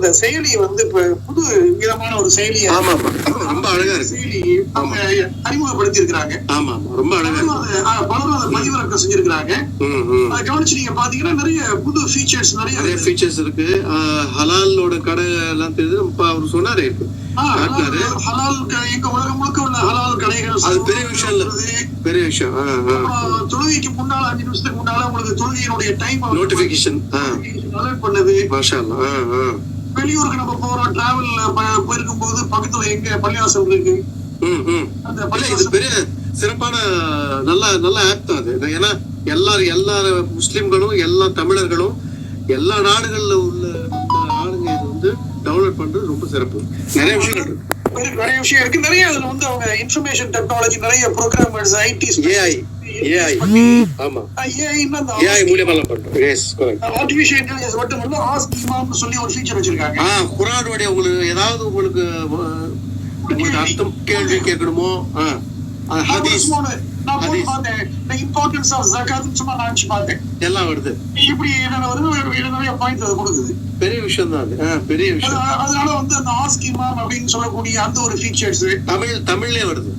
அந்த செயலி வந்து இப்ப புது விதமான ஒரு செயலியை ஆமா ரொம்ப அழகா இருக்கு. செயலி அறிமுகப்படுத்தி இருக்கிறாங்க ஆமா ரொம்ப அழகா இருக்கு. பலரும் அதை பதிவிறக்கம் செஞ்சிருக்கிறாங்க. கவனிச்சு நீங்க பாத்தீங்கன்னா நிறைய புது ஃபீச்சர்ஸ் நிறைய நிறைய இருக்கு. ஃபீச்சர்ஸ் இருக்கு. ஹலாலோட கடை எல்லாம் தெரியுது. அவர் சொன்னாரு. காட்டினாரு. ஹலால் எங்க உலகம் முழுக்க உள்ள ஹலால் கடைகள் அது பெரிய விஷயம் இல்ல. பெரிய விஷயம். தொழுகைக்கு முன்னால அஞ்சு நிமிஷத்துக்கு முன்னால உங்களுக்கு தொழுகையினுடைய டைம் நோட்டிபிகேஷன் அலர்ட் பண்ணுது. மாஷா. வெளியூருக்கு நம்ம போறோம் டிராவல்ல போயிருக்கும் போது பக்கத்துல எங்க? பள்ளிவாசல் இருக்கு. இது பெரிய சிறப்பான நல்ல நல்ல ஆப் தான் அது. ஏன்னா எல்லாரும் எல்லா முஸ்லிம்களும் எல்லா தமிழர்களும் எல்லா நாடுகள்ல உள்ள ஆளுங்க இது வந்து டவுன்லோட் பண்றது ரொம்ப சிறப்பு. நிறைய விஷயங்கள் இருக்கு. நிறைய- விஷயம் இருக்கு. நிறைய அதுல வந்து அவங்க இன்ஃபர்மேஷன் டெக்னாலஜி நிறைய ப்ரோக்ராமர்ஸ் ஐடி ஏஐ ஏஐ ஆமா. ஏஐ ஏஐ மூலியமா எல்லாம் பண்றோம். எஸ் கரெக்ட் ஆர்டிபிஷியல் இன்டெலிஜென்ஸ் மட்டும் இல்ல ஆஸ்க் இமாம்னு சொல்லி ஒரு ஃபீச்சர் வச்சிருக்காங்க. ஆ குரானுடைய உங்களுக்கு ஏதாவது உங்களுக்கு உங்களுக்கு அர்த்தம் கேள்வி கேட்கணுமோ? ஹதீஸ். of zakat னு சும்மா பார்த்தேன். எல்லாம் வருது. இப்படி என்னென்ன வருது? நிறைய பாயிண்ட் அது கொடுக்குது. பெரிய விஷயம் தான் அது. பெரிய விஷயம். அதனால வந்து அந்த ஆஸ்க் இமாம் அப்படின்னு சொல்லக்கூடிய அந்த ஒரு ஃபீச்சர்ஸ் தமிழ் தமிழ்லயே வருது.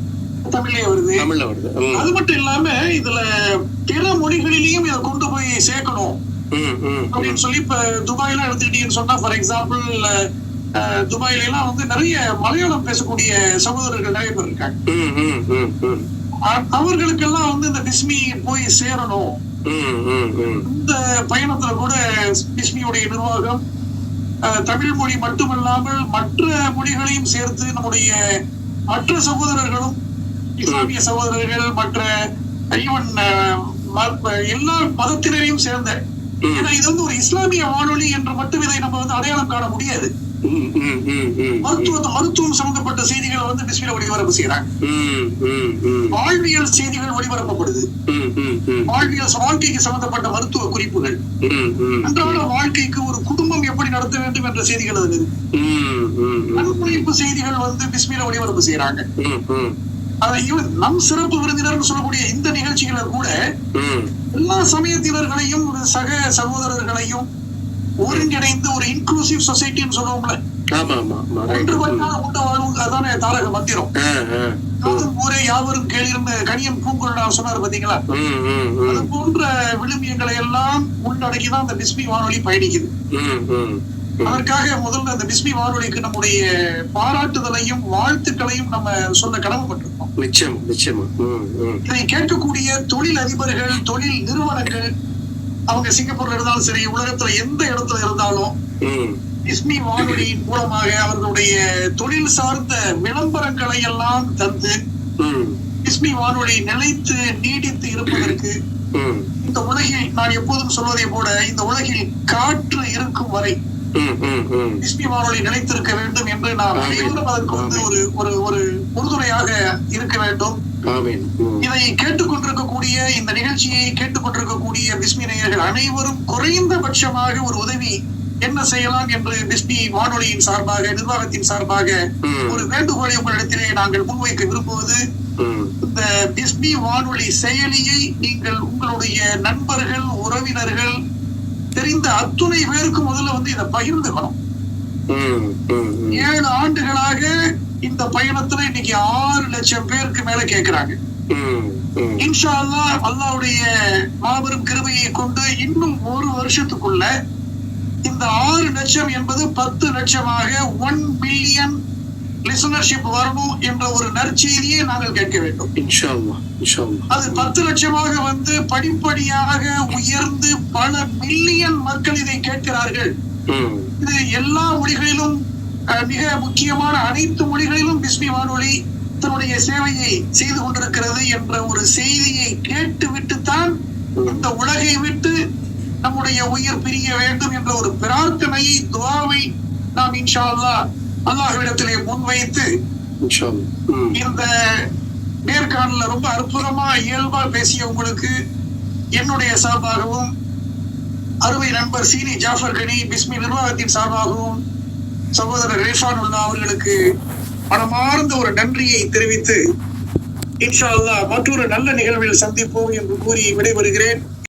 தமிழ்லயே வருது. தமிழ்ல வருது. அது மட்டும் இல்லாம இதுல பிற மொழிகளிலையும் இதை கொண்டு போய் சேர்க்கணும். அப்படின்னு சொல்லி இப்ப துபாய்லாம் எடுத்துக்கிட்டீங்கன்னு சொன்னா ஃபார் எக்ஸாம்பிள் துபாயில எல்லாம் வந்து நிறைய மலையாளம் பேசக்கூடிய சகோதரர்கள் நிறைய பேர் இருக்காங்க. அவர்களுக்கெல்லாம் வந்து இந்த பிஸ்மி போய் சேரணும். இந்த பயணத்துல கூட பிஸ்மியுடைய நிர்வாகம் தமிழ் மொழி மட்டுமல்லாமல் மற்ற மொழிகளையும் சேர்த்து நம்முடைய மற்ற சகோதரர்களும் இஸ்லாமிய சகோதரர்கள் மற்ற ஈவன் எல்லா மதத்தினரையும் சேர்ந்த. ஏன்னா இது வந்து ஒரு இஸ்லாமிய வானொலி என்று மட்டும் இதை நம்ம வந்து அடையாளம் காண முடியாது. மருத்துவ மருத்துவம் சம்பந்தப்பட்ட செய்திகளை வந்து பிஸ்மில ஒளிபரப்பு செய்யறாங்க. வாழ்வியல் செய்திகள் ஒளிபரப்பப்படுது. வாழ்வியல் வாழ்க்கைக்கு சம்பந்தப்பட்ட மருத்துவ குறிப்புகள். அன்றாட வாழ்க்கைக்கு ஒரு குடும்பம் எப்படி நடத்த வேண்டும் என்ற செய்திகள் அதுல இருக்கு. அன்பளிப்பு செய்திகள் வந்து பிஸ்மில ஒளிபரப்பு செய்யறாங்க நம் சிறப்பு விருந்தினர்னு சொல்லக்கூடிய இந்த நிகழ்ச்சிகளை கூட. எல்லா சமயத்தினர்களையும் ஒரு சக சகோதரர்களையும் ஒருங்கிணைந்து ஒரு இன்க்ளூசிவ் சொசைட்டின்னு சொல்லுவோம்ல. அதானே தாரக மந்திரம். ஊரே யாவரும் கேளிர்னு கனியன் பூங்குழல் சொன்னார் பாத்தீங்களா. அது போன்ற விழுமியங்களை எல்லாம் உள்ளடக்கிதான் அந்த பிஸ்மி வானொலி பயணிக்குது. அதற்காக முதல்ல அந்த பிஸ்மி வானொலிக்கு நம்முடைய பாராட்டுதலையும் வாழ்த்துக்களையும் நம்ம சொல்ல கடமைப்பட்டிருக்கோம் நிச்சயம் நிச்சயமா. இதை கேட்கக்கூடிய தொழில் அதிபர்கள் தொழில் நிறுவனங்கள் அவங்க சிங்கப்பூர்ல இருந்தாலும் சரி உலகத்துல எந்த இடத்துல இருந்தாலும் ம். பிஸ்மி வானொலியின் மூலமாக அவர்களுடைய தொழில் சார்ந்த விளம்பரங்களை எல்லாம் தந்து ம். பிஸ்மி வானொலி நிலைத்து நீடித்து இருப்பதற்கு. இந்த உலகில் நான் எப்போதும் சொல்வதை போல இந்த உலகில் காற்று இருக்கும் வரை பிஸ்மி வானொலி நிலைத்திருக்க வேண்டும் என்று நாம். அனைவரும் அதற்கு வந்து ஒரு ஒரு ஒரு உறுதுணையாக இருக்க வேண்டும். இதை கேட்டுக்கொண்டிருக்கக்கூடிய இந்த நிகழ்ச்சியை கேட்டுக்கொண்டிருக்கக்கூடிய பிஸ்மி நேயர்கள் அனைவரும் குறைந்தபட்சமாக ஒரு உதவி என்ன செய்யலாம் என்று பிஸ்மி வானொலியின் சார்பாக நிர்வாகத்தின் சார்பாக. ஒரு வேண்டுகோளை உங்களிடத்திலே நாங்கள் முன்வைக்க விரும்புவது. இந்த பிஸ்மி வானொலி செயலியை நீங்கள் உங்களுடைய நண்பர்கள் உறவினர்கள் தெரிந்த அத்துணை பேருக்கு முதல்ல வந்து இதை பகிர்ந்துக்கணும். ஏழு ஆண்டுகளாக இந்த பயணத்துல இன்னைக்கு ஆறு லட்சம் பேருக்கு மேல கேக்குறாங்க. இன்ஷா அல்லாஹ் அல்லாஹ்வுடைய மாபெரும் கிருபையை கொண்டு இன்னும் ஒரு வருஷத்துக்குள்ள இந்த ஆறு லட்சம் என்பது பத்து லட்சமாக ஒன் பில்லியன் லிசனர்ஷிப் வரணும் என்ற ஒரு நற்செய்தியை நாங்கள் கேட்க வேண்டும். அது பத்து லட்சமாக வந்து படிப்படியாக உயர்ந்து பல மில்லியன் மக்கள் இதை கேட்கிறார்கள். இது எல்லா மொழிகளிலும் மிக முக்கியமான அனைத்து மொழிகளிலும் பிஸ்மி வானொலி தன்னுடைய சேவையை செய்து கொண்டிருக்கிறது என்ற ஒரு செய்தியை கேட்டுவிட்டு தான் இந்த உலகை விட்டு நம்முடைய உயிர் பிரிய வேண்டும் என்ற ஒரு பிரார்த்தனையை துவாவை நாம் இன்ஷா அல்லாஹ் அல்லாஹ்விடத்திலே முன்வைத்து இன்ஷா அல்லாஹ். ம். இந்த நேர்காணல ரொம்ப அற்புதமா இயல்பா பேசிய உங்களுக்கு என்னுடைய சார்பாகவும் அருமை நண்பர் சீனி ஜாஃபர் கனி பிஸ்மி நிர்வாகத்தின் சார்பாகவும் சகோதரர் ரேஷான் உல்லா அவர்களுக்கு மனமார்ந்த ஒரு நன்றியை தெரிவித்து இன்ஷா அல்லாஹ் மற்றொரு நல்ல நிகழ்வில் சந்திப்போம் என்று கூறி விடைபெறுகிறேன்